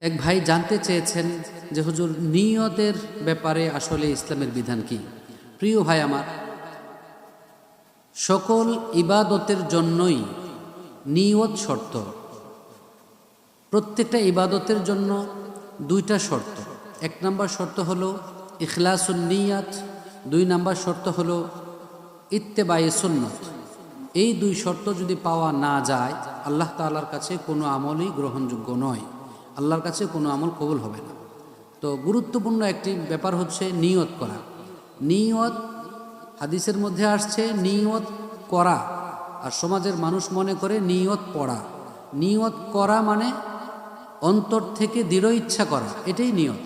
এক ভাই জানতে চেয়েছেন যে, হুজুর, নিয়তের ব্যাপারে আসলে ইসলামের বিধান কি? প্রিয় ভাই আমার, সকল ইবাদতের জন্যই নিয়ত শর্ত। প্রত্যেকটা ইবাদতের জন্য দুইটা শর্ত। এক নাম্বার শর্ত হলো ইখলাসুন নিয়াত, দুই নাম্বার শর্ত হলো ইত্তেবায়ে সুন্নত। এই দুই শর্ত যদি পাওয়া না যায়, আল্লাহ তাআলার কাছে কোনো আমলই গ্রহণযোগ্য নয়। আল্লাহর কাছে কোনো আমল কবুল হবে না। তো গুরুত্বপূর্ণ একটি ব্যাপার হচ্ছে নিয়ত করা। নিয়ত হাদিসের মধ্যে আসছে, নিয়ত করা। আর সমাজের মানুষ মনে করে নিয়ত পড়া। নিয়ত করা মানে অন্তর থেকে দৃঢ় ইচ্ছা করা, এটাই নিয়ত।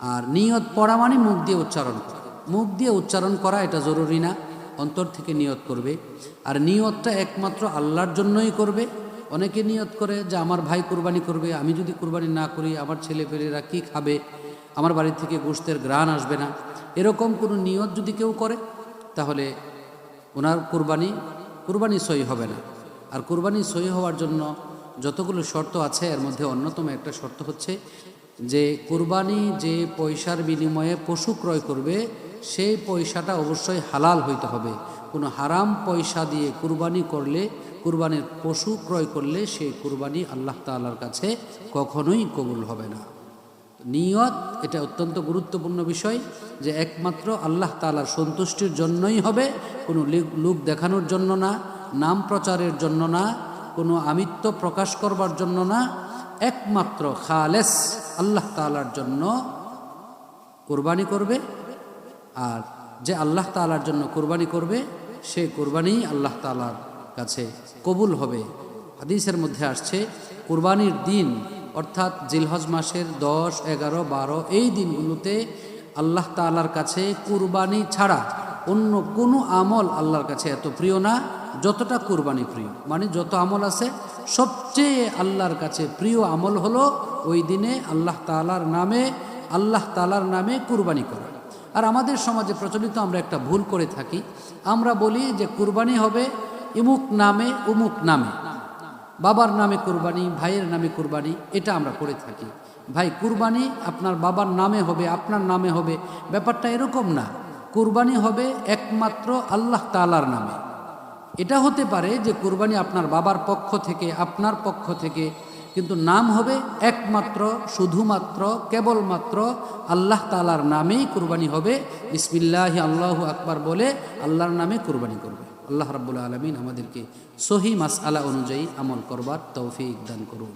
আর নিয়ত পড়া মানে মুখ দিয়ে উচ্চারণ করা। মুখ দিয়ে উচ্চারণ করা এটা জরুরি না, অন্তর থেকে নিয়ত করবে। আর নিয়তটা একমাত্র আল্লাহর জন্যই করবে। অনেকে নিয়ত করে যে আমার ভাই কুরবানি করবে, আমি যদি কুরবানি না করি, আমার ছেলে পেলেরা কী খাবে? আমার বাড়ি থেকে গোষ্ঠের গ্রাণ আসবে না। এরকম কোনো নিয়ত যদি কেউ করে, তাহলে ওনার কুরবানি কুরবানি সই হবে না। আর কুরবানি সই হওয়ার জন্য যতগুলো শর্ত আছে, এর মধ্যে অন্যতম একটা শর্ত হচ্ছে যে কুরবানি যে পয়সার বিনিময়ে পশু ক্রয় করবে সেই পয়সাটা অবশ্যই হালাল হইতে হবে। কোনো হারাম পয়সা দিয়ে কুরবানি করলে, কুরবানির পশু ক্রয় করলে সেই কুরবানি আল্লাহ তাআলার কাছে কখনোই কবুল হবে না। নিয়ত, এটা অত্যন্ত গুরুত্বপূর্ণ বিষয় যে একমাত্র আল্লাহ তাআলার সন্তুষ্টির জন্যই হবে, কোনো লিক- দেখানোর জন্য না, নাম প্রচারের জন্য না, কোনো আমিত্ব প্রকাশ করবার জন্য না, একমাত্র খালেস আল্লাহ তাআলার জন্য কোরবানি করবে আর যে আল্লাহ তালার জন্য কোরবানি করবে, সে কোরবানি আল্লাহ তালার কাছে কবুল হবে। হাদিসের মধ্যে আসছে, কোরবানির দিন, অর্থাৎ জিলহজ মাসের দশ, এগারো, বারো, এই দিনগুলোতে আল্লাহ তালার কাছে কুরবানি ছাড়া অন্য কোনো আমল আল্লাহর কাছে এত প্রিয় না, যতটা কুরবানি প্রিয়। মানে যত আমল আছে, সবচেয়ে আল্লাহর কাছে প্রিয় আমল হলো ওই দিনে আল্লাহ তাআলার নামে, আল্লাহ তালার নামে কুরবানি করা। আর আমাদের সমাজে প্রচলিত আমরা একটা ভুল করে থাকি। আমরা বলি যে কুরবানি হবে ইমুক নামে উমুক নামে। বাবার নামে কুরবানি, ভাইয়ের নামে কুরবানি, এটা আমরা করে থাকি। ভাই, কুরবানি আপনার বাবার নামে হবে, আপনার নামে হবে। ব্যাপারটা এরকম না। কুরবানি হবে একমাত্র আল্লাহ তাআলার নামে। এটা হতে পারে যে কুরবানি আপনার বাবার পক্ষ থেকে, আপনার পক্ষ থেকে কিন্তু নাম হবে একমাত্র, শুধুমাত্র, কেবলমাত্র আল্লাহ তালার নামেই কুরবানি হবে। ইসমিল্লাহি আল্লাহ আকবার বলে আল্লাহর নামে কুরবানি করবে। আল্লাহ রাবুল আলমিন আমাদেরকে সহি মাস আলা অনুযায়ী আমল করবার তৌফিক দান করুন।